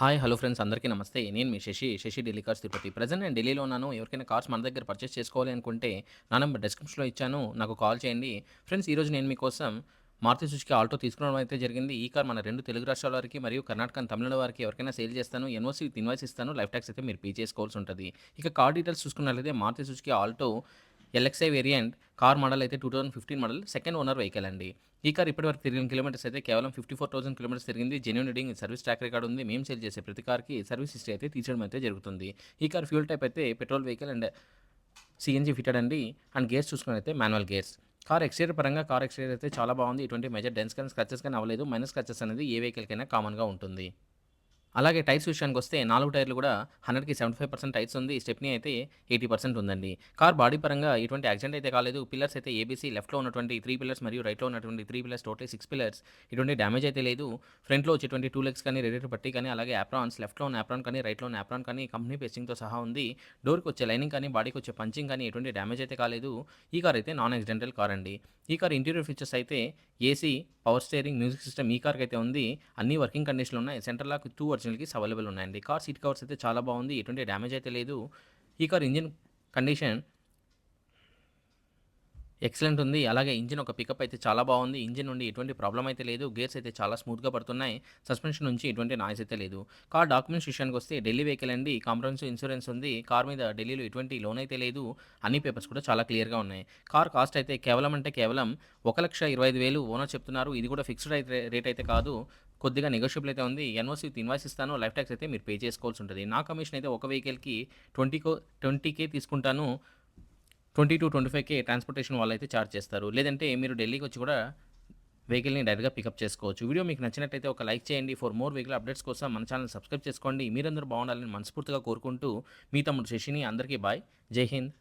Hi hello friends. అందరికీ నమస్తే. నేను మీ శశి శశి ఢిల్లీ కార్స్ తిరుపతి. ప్రజెంట్ నేను ఢిల్లీలో ఉన్నాను ఎవరికైనా కార్స్ మన దగ్గర పర్చేస్ చేసుకోవాలి అనుకుంటే నా నెంబర్ డిస్క్రిప్షన్లో ఇచ్చాను. నాకు కాల్ చేయండి. ఫ్రెండ్స్ ఈరోజు నేను మీకోసం మారుతి సుజుకి ఆల్టో తీసుకురావడం అయితే జరిగింది. ఈ కార్ మన రెండు తెలుగు రాష్ట్రాల వారికి మరియు కర్ణాటక తమిళనాడు వారికి ఎవరికైనా సేల్ చేస్తాను. ఎన్ఓసి విత్ ఇన్వాయిస్ ఇస్తాను. లైఫ్ ట్యాక్స్ అయితే మీరు పే చేసుకోవాల్సి ఉంటుంది. ఇక కార్ డీటెయిల్స్ చూసుకున్నట్లయితే Maruti Suzuki Alto LXi variant car model అయితే two thousand fifteen model second owner vehicle అండి. ఈ కార్ ఇప్పటివరకు తిరిగిన కిలోమీటర్స్ అయితే కేవలం ఫిఫ్టీ ఫోర్ థౌసండ్ కిలోమీటర్స్ తిరిగింది. Genuine reading service track record ఉంది. మేము సేల్ చేసే ప్రతి కార్కి సర్వీస్ హిస్టరీ అయితే తీర్చడం అయితే జరుగుతుంది. ఈ కార్ ఫ్యూల్ టైప్ అయితే petrol vehicle and CNG fitted అండి. అండ్ గేర్స్ చూసుకుని అయితే మాన్యువల్ గేర్స్ కార్ ఎక్స్టీరియర్ పరంగా కార్ ఎక్స్టీరియర్ అయితే చాలా బాగుంది. ఇటువంటి మెజర్ డెన్స్ కానీ స్క్రచెస్ కానీ అవ్వలేదు. మైనస్ స్క్రచెస్ అనేది ఏ వెహికల్కైనా కామన్గా ఉంటుంది. అలాగే టైర్స్ విషయానికి వస్తే నాలుగు టైర్లు కూడా హండ్రెడ్కి సెవెంటీ ఫైవ్ పర్సెంట్ టైర్స్ ఉంది. స్టెప్నీ అయితే ఎయిటీ పర్సెంట్ ఉందండి. కార్ బాడీ పరంగా ఎటువంటి యాక్సిడెంట్ అయితే కాలేదు. పిల్లర్స్ అయితే ఏబీసీ లెఫ్ట్లో ఉన్నటువంటి త్రీ పిల్లర్స్ మరియు రైట్లో ఉన్నటువంటి three pillars total six pillars ఇటువంటి డ్యామేజ్ అయితే లేదు. ఫ్రంట్లో వచ్చేటువంటి టూ లెగ్స్ కానీ రేడియేటర్ పట్టి కానీ అలాగే యాప్రాన్స్ లెఫ్ట్లో ఉన్న యాప్రాన్ కానీ రైట్లో ఉన్న యాప్రాన్ కానీ కంపెనీ పేస్టింగ్తో సహా ఉంది. డోర్కి వచ్చే లైనింగ్ కానీ బాడీకి వచ్చే పంచింగ్ కానీ ఎటువంటి డ్యామేజ్ అయితే కాలేదు. ఈ కార్ అయితే నాన్ యాక్సిడెంటల్ కార్ అండి. ఈ కార్ ఇంటీరియర్ ఫీచర్స్ అయితే AC power steering music system ఈ కార్కి అయితే ఉంది. అన్ని వర్కింగ్ కండిషన్లో ఉన్నాయి. సెంటర్ లాక్ టూ ఒరిజినల్కి అవైలబుల్ ఉన్నాయండి కార్ సీట్ కవర్స్ అయితే చాలా బాగుంది. ఎటువంటి డ్యామేజ్ అయితే లేదు. ఈ కార్ ఇంజిన్ కండిషన్ ఎక్సలెంట్ ఉంది. అలాగే ఇంజిన్ ఒక పికప్ అయితే చాలా బాగుంది. ఇంజిన్ నుండి ఎటువంటి ప్రాబ్లం అయితే లేదు. గేర్స్ అయితే చాలా స్మూత్గా పడుతున్నాయి. సస్పెన్షన్ నుంచి ఎటువంటి నాయిస్ అయితే లేదు. కార్ డాక్యుమెంట్స్ విషయానికి వస్తే ఢిల్లీ వెహికల్ అండి. కాంప్రహెన్సివ్ ఇన్సూరెన్స్ ఉంది. కార్ మీద ఢిల్లీలో ఎటువంటి లోన్ అయితే లేదు. అన్ని పేపర్స్ కూడా చాలా క్లియర్గా ఉన్నాయి. కార్ కాస్ట్ అయితే కేవలం అంటే కేవలం ఒక లక్ష ఇరవై ఐదు వేలు. ఓనర్ చెప్తున్నారు. ఇది కూడా ఫిక్స్డ్ అయితే రేట్ అయితే కాదు. కొద్దిగా నెగోషియబుల్ అయితే ఉంది. ఎన్ఓసి విత్ ఇన్వాయిస్ ఇస్తాను. లైఫ్ ట్యాక్స్ అయితే మీరు పే చేసుకోవాల్సి ఉంటుంది. నా కమిషన్ అయితే ఒక వెహికల్కి ట్వంటీకో ట్వంటీకే తీసుకుంటాను. ట్వంటీ టు ట్వంటీ ఫైవ్కే ట్రాన్స్పోర్టేషన్ వాళ్ళు అయితే ఛార్జ్ చేస్తారు. లేదంటే మీరు ఢిల్లీకి వచ్చి కూడా వెహికల్ని డైరెక్ట్గా పికప్ చేసుకోవచ్చు. వీడియో మీకు నచ్చినట్టయితే ఒక లైక్ చేయండి. ఫర్ మోర్ వెహికల్ అప్డేట్స్ కోసం మన ఛానల్ సబ్స్క్రైబ్ చేసుకోండి. మీరందరూ బాగుండాలని మనస్ఫూర్తిగా కోరుకుంటూ మీ తమ్ముడు శశిని. అందరికీ బాయ్ జై హింద్.